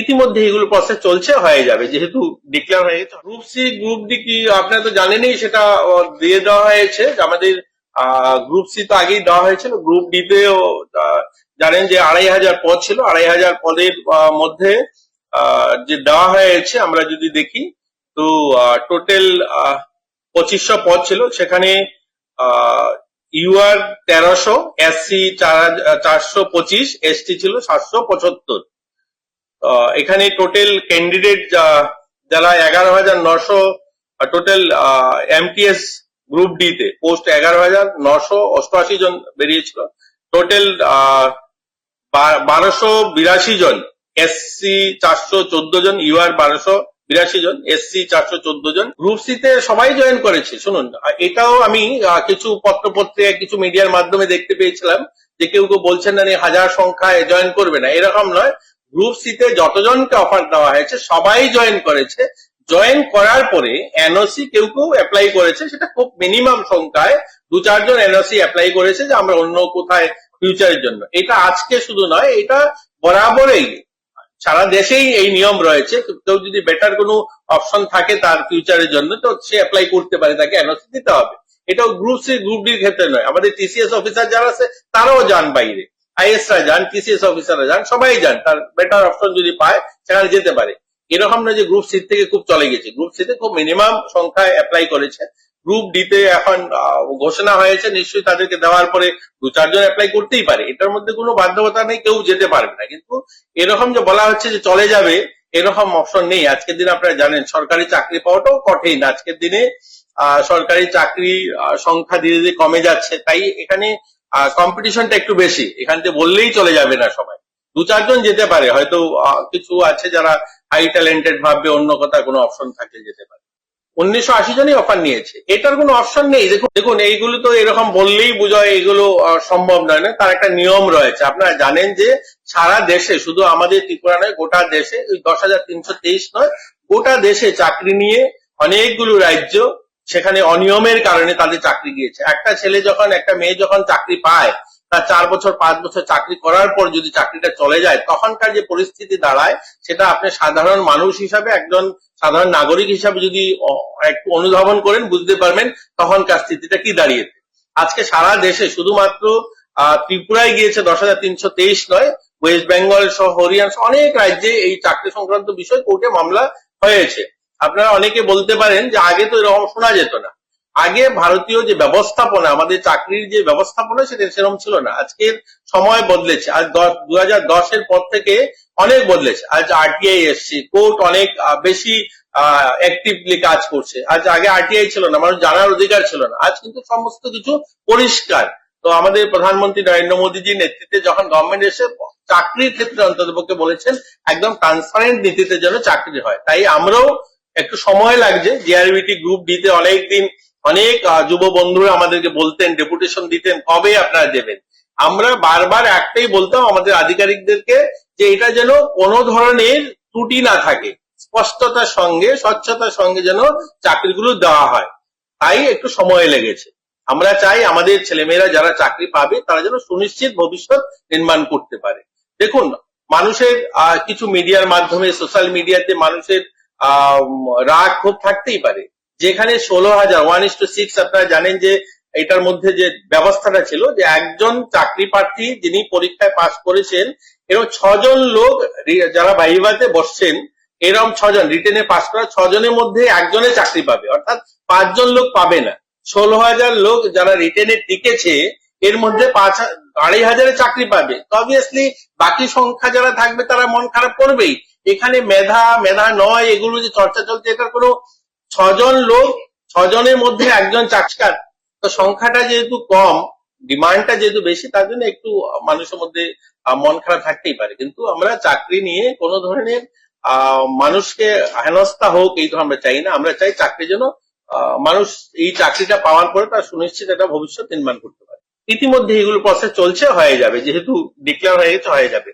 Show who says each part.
Speaker 1: ইতিমধ্যে এগুলো প্রসেস চলছে, হয়ে যাবে, যেহেতু ডিক্লেয়ার হয়ে গেছে। গ্রুপ সি গ্রুপ ডি কি আপনারা তো জানেনই, সেটা দিয়ে দেওয়া হয়েছে। আমাদের গ্রুপ সি তো আগেই দেওয়া হয়েছিল। গ্রুপ ডি তেও জানেন যে আড়াই হাজার পদ ছিল। আড়াই হাজার পদের মধ্যে যে দেওয়া হয়েছে, আমরা যদি দেখি, তো টোটাল পঁচিশশো পদ ছিল। সেখানে ইউআর তেরোশো এসসি চারশো পঁচিশ এসটি ছিল সাতশো পঁচাত্তর। এখানে টোটাল ক্যান্ডিডেট যারা এগারো হাজার নশো টোটাল এমটিএস গ্রুপ ডি তে পোস্ট এগারো হাজার নশো অষ্টআশি জন বেরিয়েছিল। টোটাল বারোশো বিরাশি জন এসসি চারশো চোদ্দ জন ইউআর বারোশো বিরাশি জন এসসি চারশো চোদ্দ জন গ্রুপ সি তে সবাই জয়েন করেছে। শুনুন এটাও আমি কিছু পত্রপত্রিকা কিছু মিডিয়ার মাধ্যমে দেখতে পেয়েছিলাম যে কেউ কেউ বলছেন না হাজার সংখ্যায় জয়েন করবে না। এরকম নয়। গ্রুপ সি তে যতজনকে অফার দেওয়া হয়েছে, সবাই জয়েন করেছে। জয়েন করার পরে এনওসি কেউ কেউ অ্যাপ্লাই করেছে, সেটা খুব মিনিমাম সংখ্যায় দু চারজন এনওসি অ্যাপ্লাই করেছে যে আমরা অন্য কোথায় ফিউচারের জন্য। এটা আজকে শুধু নয়, এটা বরাবরই সারা দেশেই এই নিয়ম রয়েছে। কেউ যদি বেটার কোনো অপশন থাকে তার ফিউচারের জন্য, তো সে অ্যাপ্লাই করতে পারে, তাকে এনওসি দিতে হবে। এটাও গ্রুপ সি গ্রুপ ডির ক্ষেত্রে নয়। আমাদের টিসিএস অফিসার যারা আছে, তারাও যান বাইরে। আইএসরা যান, টিসিএস অফিসাররা যান, সবাই যান, তার বেটার অপশন যদি পায়, সেখানে যেতে পারে। এরকম না যে গ্রুপ সি থেকে খুব চলে গেছে। গ্রুপ সি তে খুব মিনিমাম সংখ্যায় অ্যাপ্লাই করেছে। গ্রুপ ডি তে এখন ঘোষণা হয়েছে, নিশ্চয়ই তাদেরকে দেওয়ার পরে দু চারজন অ্যাপ্লাই করতেই পারে। এটার মধ্যে কোনো বাধ্যকতা নেই, কেউ যেতে পারবে না। কিন্তু এরকম যে বলা হচ্ছে যে চলে যাবে, এরকম অপশন নেই। আজকের দিনে আপনারা জানেন, সরকারি চাকরি পাওয়াটাও কঠিন। আজকের দিনে সরকারি চাকরি সংখ্যা ধীরে ধীরে কমে যাচ্ছে। তাই এখানে কম্পিটিশনটা একটু বেশি। এখান থেকে বললেই চলে যাবে না সবাই। দু চারজন যেতে পারে, হয়তো কিছু আছে যারা হাই ট্যালেন্টেড ভাববে, অন্য কথা কোনো অপশন থাকলে যেতে পারে। উনিশশো আশি জনই অফার নিয়েছে। এটার কোনো অপশন নেই। দেখুন দেখুন, এইগুলো তো এরকম বললেই বোঝায় এগুলো সম্ভব নয় না। তার একটা নিয়ম রয়েছে। আপনারা জানেন যে সারা দেশে, শুধু আমাদের ত্রিপুরা নয়, গোটা দেশে, ওই দশ হাজার তিনশো তেইশ নয়, গোটা দেশে চাকরি নিয়ে অনেকগুলো রাজ্য সেখানে অনিয়মের কারণে তাদের চাকরি গিয়েছে। একটা ছেলে যখন, একটা মেয়ে যখন চাকরি পায়, তার চার বছর, পাঁচ বছর চাকরি করার পর যদি চাকরিটা চলে যায়, তখনকার যে পরিস্থিতি দাঁড়ায়, সেটা আপনি সাধারণ মানুষ হিসাবে, একজন সাধারণ নাগরিক হিসাবে যদি একটু অনুধাবন করেন, বুঝতে পারবেন তখনকার স্থিতিটা কি দাঁড়িয়েছে। আজকে সারা দেশে শুধুমাত্র ত্রিপুরায় গিয়েছে দশ হাজার তিনশো তেইশ নয়, ওয়েস্ট বেঙ্গল সহ হরিয়ানা অনেক রাজ্যে এই চাকরি সংক্রান্ত বিষয় কোর্টে মামলা হয়েছে। আপনারা অনেকে বলতে পারেন যে আগে তো এরকম শোনা যেত না। আগে ভারতীয় যে ব্যবস্থাপনা, আমাদের চাকরির যে ব্যবস্থাপনা, সেটা সেরকম ছিল না। আজকের সময় বদলেছে। আজ দু হাজার দশের পর থেকে অনেক বদলেছে। আজ আরটিআই এসছে, কোর্ট অনেক বেশি অ্যাক্টিভলি কাজ করছে। আজ আগে আরটিআই ছিল না, মানুষ জানার অধিকার ছিল না। আজ কিন্তু সমস্ত কিছু পরিষ্কার। তো আমাদের প্রধানমন্ত্রী নরেন্দ্র মোদীজির নেতৃত্বে যখন গভর্নমেন্ট এসে চাকরির ক্ষেত্রে অন্ততপক্ষে বলেছেন, একদম ট্রান্সপারেন্ট নীতিতে যেন চাকরি হয়। তাই আমরাও একটু সময় লাগছে। জিআরবিটি গ্রুপ অনেকদিন অনেক আহ, যুব বন্ধুরা আমাদেরকে বলতেন ডেপুটেশন দিতেন কবে আপনারা দেবেন? আমরা বারবার একটাই বলতাম আমাদের আধিকারিকদেরকে যে এটা যেন কোনো ধরনের ত্রুটি না থাকে। স্পষ্টতার সঙ্গে স্বচ্ছতার সঙ্গে যেন চাকরিগুলো দেওয়া হয়। তাই একটু সময় লেগেছে। আমরা চাই আমাদের ছেলেমেয়েরা যারা চাকরি পাবে তারা যেন সুনিশ্চিত ভবিষ্যৎ নির্মাণ করতে পারে। দেখুন মানুষের কিছু মিডিয়ার মাধ্যমে সোশ্যাল মিডিয়াতে মানুষের রাগ খুব থাকতেই পারে। যেখানে ষোলো হাজার ওয়ান ইস টু সিক্স আপনারা জানেন যে এটার মধ্যে যে ব্যবস্থাটা ছিল যে একজন চাকরি প্রার্থী যিনি পরীক্ষায় পাশ করেছেন এরকম ছজন লোক যারা ভাইভাতে বসছেন এরকম ছজন, রিটেনে পাস করা ছজনের মধ্যে একজনে চাকরি পাবে। অর্থাৎ পাঁচজন লোক পাবে না। ষোলো হাজার লোক যারা রিটেনে টিকেছে, এর মধ্যে পাঁচ, আড়াই হাজারে চাকরি পাবে। অবভিয়াসলি বাকি সংখ্যা যারা থাকবে তারা মন খারাপ করবেই। এখানে মেধা মেধা নয় এগুলো যে চর্চা চলছে এটার কোনো ছজন লোক ছজনের মধ্যে একজন চাকর। তো সংখ্যাটা যেহেতু কম ডিমান্ডটা যেহেতু বেশি তার জন্য একটু মানুষের মধ্যে মন খারাপ থাকতেই পারে। কিন্তু আমরা চাকরি নিয়ে কোনো ধরনের মানুষকে হেনস্থা হোক এই তো আমরা চাই না। আমরা চাই চাকরি আহ, মানুষ এই চাকরিটা পাওয়ার পরে তার সুনিশ্চিত একটা ভবিষ্যৎ নির্মাণ করতে পারে। ইতিমধ্যে এগুলো প্রসেস চলছে হয়ে যাবে। যেহেতু ডিক্লেয়ার হয়ে গেছে হয়ে যাবে।